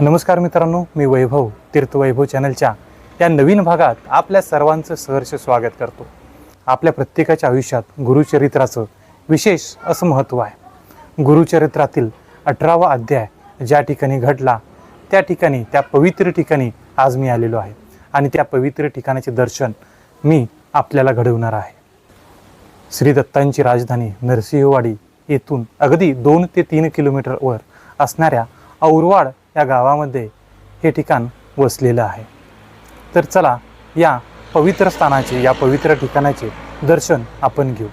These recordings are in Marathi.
नमस्कार मित्रांनो मी वैभव तीर्थवैभव चॅनलच्या या नवीन भागात आपल्या सर्वांचं सहर्ष स्वागत करतो. आपल्या प्रत्येकाच्या आयुष्यात गुरुचरित्राचं विशेष असं महत्त्व आहे. गुरुचरित्रातील अठरावा अध्याय ज्या ठिकाणी घडला त्या ठिकाणी त्या पवित्र ठिकाणी आज मी आलेलो आहे आणि त्या पवित्र ठिकाणाचे दर्शन मी आपल्याला घडवणार आहे. श्री दत्तांची राजधानी नरसिंहवाडी येथून अगदी दोन ते तीन किलोमीटरवर असणाऱ्या औरवाड या गावामध्ये हे ठिकाण वसलेलं आहे. तर चला या पवित्र स्थानाचे या पवित्र ठिकाणाचे दर्शन आपण घेऊ.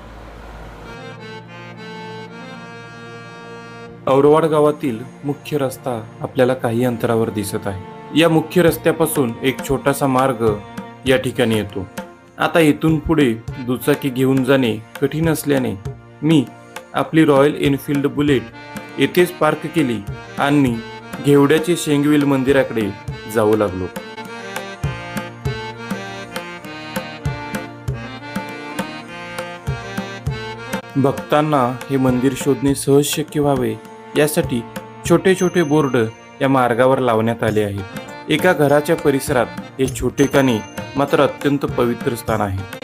औरवाड गावातील मुख्य रस्ता आपल्याला काही अंतरावर दिसत आहे. या मुख्य रस्त्यापासून एक छोटासा मार्ग या ठिकाणी येतो. आता इथून पुढे दुचाकी घेऊन जाणे कठीण असल्याने मी आपली रॉयल एनफिल्ड बुलेट येथेच पार्क केली आणि घेवड्याचे शेंगविल मंदिराकडे जाऊ लागलो. भक्तांना हे मंदिर शोधणे सहज शक्य व्हावे यासाठी छोटे छोटे बोर्ड या मार्गावर लावण्यात आले आहेत. एका घराच्या परिसरात हे छोटेखानी मात्र अत्यंत पवित्र स्थान आहे.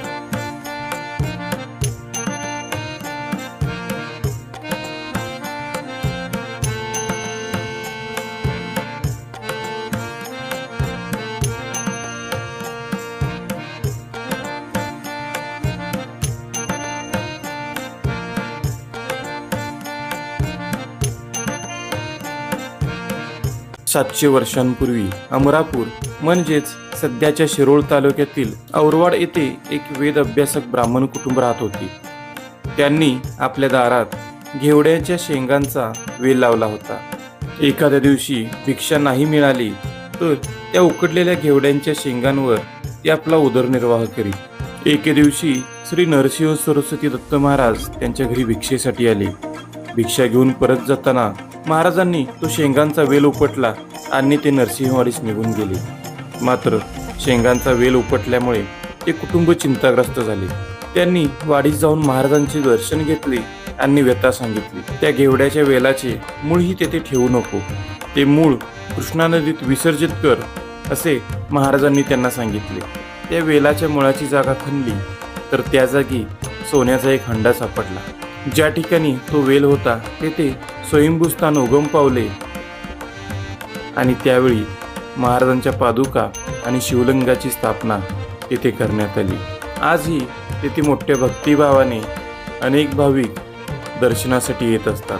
सातशे वर्षांपूर्वी अमरापूर म्हणजेच सध्याच्या शिरोळ तालुक्यातील औरवाड येथे एक वेद अभ्यासक ब्राह्मण कुटुंब राहत होते. त्यांनी आपल्या दारात घेवड्याच्या शेंगांचा वेल लावला होता. एखाद्या दिवशी भिक्षा नाही मिळाली तर त्या उकडलेल्या घेवड्यांच्या शेंगांवर ते आपला उदरनिर्वाह करीत. एके दिवशी श्री नरसिंह सरस्वती दत्त महाराज त्यांच्या घरी भिक्षेसाठी आले. भिक्षा घेऊन परत जाताना महाराजांनी तो शेंगांचा वेल उपटला आणि ते नरसिंहवाडीस निघून गेले. मात्र शेंगांचा वेल उपटल्यामुळे ते कुटुंब चिंताग्रस्त झाले. त्यांनी वाडीत जाऊन महाराजांचे दर्शन घेतले आणि व्यथा सांगितली. त्या घेवड्याच्या वेलाचे मूळही तेथे ठेवू नको. ते मूळ कृष्णा नदीत विसर्जित कर असे महाराजांनी त्यांना सांगितले. त्या वेलाच्या मुळाची जागा खणली तर त्या जागी सोन्याचा एक हंडा सापडला. ज्या ठिकाणी तो वेल होता तेथे स्वयंभूस्थान उगम पावले. आणि त्यावेळी महाराजांच्या पादुका आणि शिवलिंगाची स्थापना येथे करण्यात आली. आजही तेथे मोठ्या भक्तिभावाने अनेक भाविक दर्शनासाठी येत असतात.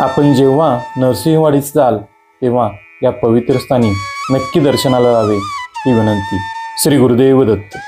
आपण जेव्हा नरसिंहवाडीत जाल तेव्हा या पवित्र स्थानी नक्की दर्शनाला जावे ही विनंती. श्री गुरुदेव दत्त.